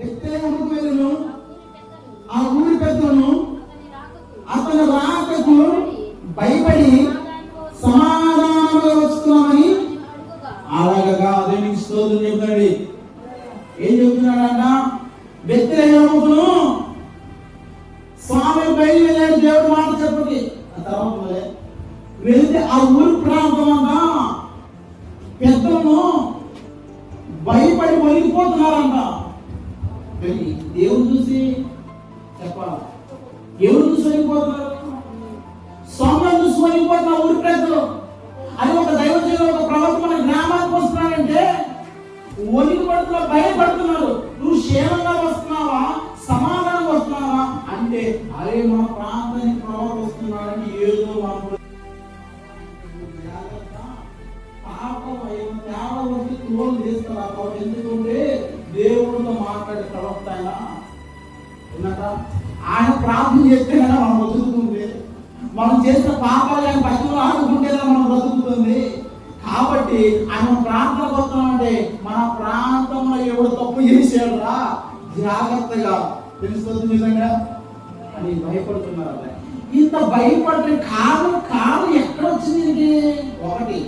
బెత్తేహముకు వెళ్ళను ఆ ఊరి పెద్దను అతను రాకకు భయపడి సమాధానంగా వస్తున్నామని అలాగగా అదే నీకు స్తోత్రం చెప్తాడు ఏం చెప్తున్నాడంట? బెత్తేహముకును స్వామి బయలుదేరాడు దేవుడు మాట చెప్పకి. తర్వాత వెళ్తే ఆ ఊరి ప్రాంతం అంతా పెద్దలను భయపడి వణికిపోతున్నారంట మరి దేవుడు చూసి చెప్పాలి? ఎవరు చూసి వణికిపోతున్నారు స్వామి చూసి వణికిపోతున్నారు ఊరి ప్రజలు. అది ఒక దైవజనుడు ఒక ప్రవర్తన మన గ్రామానికి వస్తున్నారంటే వణికి పడుతున్నారు భయపడుతున్నారు. నువ్వు క్షేమంగా వస్తున్నావా? సమాధానం వస్తున్నావా? అంటే అరే మన ప్రాంతానికి ప్రవర్తన వస్తున్నాడని ఏదో మనం పాపం తేడా వచ్చి తోలు తీస్తారు ఎందుకంటే దేవుడితో మాట్లాడే ప్రవక్త ఆయన విన్నారా? ఆయన ప్రార్థన చేస్తే కదా మనం బతుకుతుంది మనం చేసిన పాపాలు ఆయన పశువులు ఆడుకుంటే మనం బతుకుతుంది కాబట్టి ఆయన ప్రార్థన వస్తున్నామంటే మన ప్రాంతంలో ఎవడు తప్పు చేసాడురా జాగ్రత్తగా. తెలుస్తుంది నిజంగా? అని భయపడుతున్నారు అబ్బాయి. ఇంత భయపడిన కారణం కారణం ఎక్కడ వచ్చింది ఒకటి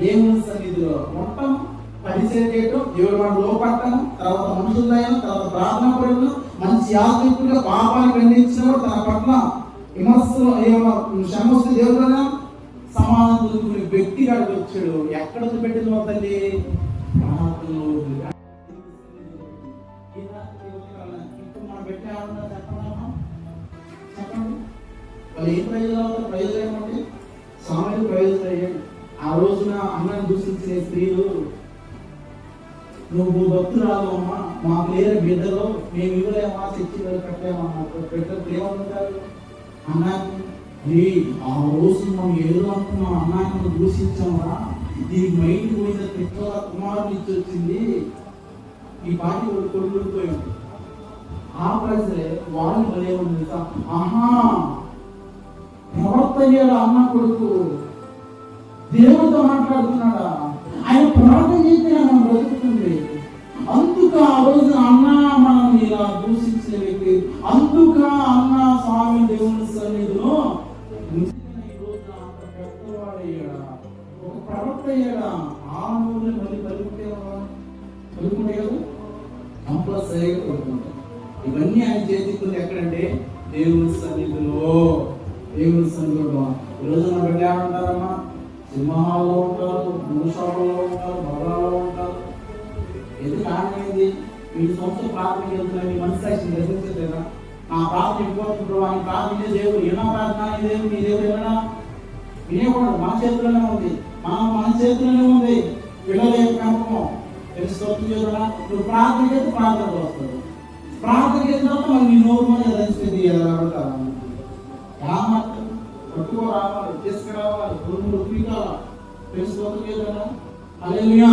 దేవుని సన్నిధిలో ఉండటం పరిచయం చేయటం దేవుడు మనం లోపడటం తర్వాత మనుషులైన తర్వాత ప్రార్థన పడటం మంచి యాత్రికుడిగా పాపాన్ని ఖండించినప్పుడు తన పట్ల విమర్శలు శ్రమస్తు దేవుడు సమాధానం దొరుకునే వ్యక్తి కాడికి వచ్చాడు. ఎక్కడ పెట్టింది మా తల్లి? వాళ్ళు ఏం ప్రయోజనం అవుతారు ప్రయోజనం ఏమంటే ప్రయోజనం అయ్యాడు ఆ రోజున అన్నని దూషించే స్త్రీలు నువ్వు భక్తురాలు అమ్మా. మాకు లేని బిడ్డలో. మేము ఇవ్వలేమా? తెచ్చి వెళ్ళి కట్టలేమా పెట్టలు ఏమంటారు అన్నాన్ని "ఏ, ఆ రోజు మనం ఏదో అనుకున్నాం. అన్నాన్ని దూషించామా దీనికి మైండ్ మీద పిట్టల కుమారుడు ఇచ్చి వచ్చింది ఈ పాటి ఒకటి కొడుకుపోయింది ఆ ప్రజలే వాళ్ళు భలే ఉంది ఆహా! ప్రవర్త అన్న కొడుకు. దేవుడితో మాట్లాడుతున్నాడా? దూషించిన అందుక అన్న స్వామి దేవుని సన్నిధిలో ఒక ప్రవక్త అయ్యాడా? ఆ నూనె మళ్ళీ పలుకుంటే పలుకుంటే కదా కంపల్సరీగా కొడుకుంటాం ఇవన్నీ ఆయన చేతికుంది ఎక్కడంటే దేవుని సన్నిధిలో. దేవుని సన్నిధిలో. ఈరోజు నా బిడ్డ ఏమంటారమ్మా సింహాల్లో ఉంటారు మూషాలలో ఉంటారు బలాల్లో ఉంటారు. ఎందుకు కారణం ఏంది వీళ్ళు సంవత్సరం ప్రార్థన వెళ్తున్నారు మీ మనసు సాక్షి గ్రహించలేదా నా ప్రార్థన ఇంపార్టెంట్ ఆయన ప్రార్థన దేవుడు. ఏనా ప్రార్థన? ఈ దేవుడు మీ దేవుడు ఏమన్నా? వినేవాడు మన చేతుల్లోనే ఉంది. మన మన చేతుల్లోనే ఉంది. పిల్లల యొక్క పెంపకం తెలుసుకోవచ్చు చూడరా నువ్వు ప్రార్థన చేస్తే ప్రార్థన వస్తుంది ప్రార్థన చేసిన తర్వాత మనం నీ నోరు మీద దంచుతుంది ఎలా పడతారు పట్టుకో రావాలి. తీసుకురావాలి. గురువులు తెలుసుకోవచ్చు చూడరా అలెలుయా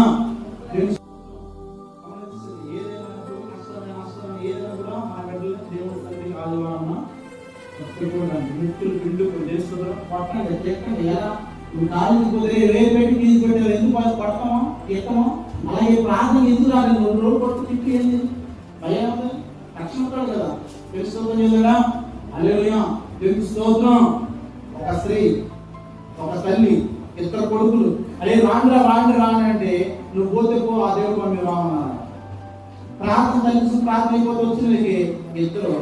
తెలుసు పట్టుకోవడానికి పట్టండి ఎక్కండి ఎలా? నువ్వు కాలేజీకి పోతే రేపు పెట్టి ఫీజు పెట్టారు. ఎందుకు పడతామా అలాగే ప్రార్థన ఎందుకు రాలేదు? రెండు రోజులు కొడుతు తిప్పి ఏంది భయం రక్షణ ఉంటాడు కదా. తెలుసుకోవడం చేద్దా అల్లెలుయా స్తోత్రం. ఒక స్త్రీ ఒక తల్లి ఇద్దరు కొడుకులు. అరే రాండ్రా రాండి రానంటే నువ్వు పోతే పో ఆ దేవుడు మనం రామన్నారు ప్రార్థన తల్లి ప్రార్థన అయిపోతే వచ్చిన ఇద్దరు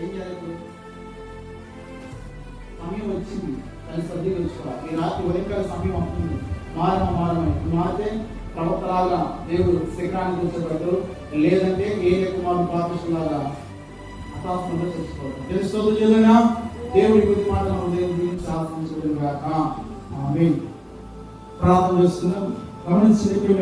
ఏం చేయాలి సమయం వచ్చింది. దాన్ని సర్ది ఈ రాత్రి ఉదయకాల సమయం అవుతుంది. మారమ మారమని మారితే ప్రవక్తలాగా దేవుడు శిఖరాన్ని కూర్చోబెడతారు లేదంటే ఏ కుమారు పాపిస్తులాగా అసాస్తంగా చేసుకోవాలి. తెలుసుకోదు చేదనా దేవుడి గురించి మాత్రం దేవుడి గురించి శాసించడం కాక ఆమేన్. ప్రార్థన చేస్తున్నాం. గమనించిన చెప్పి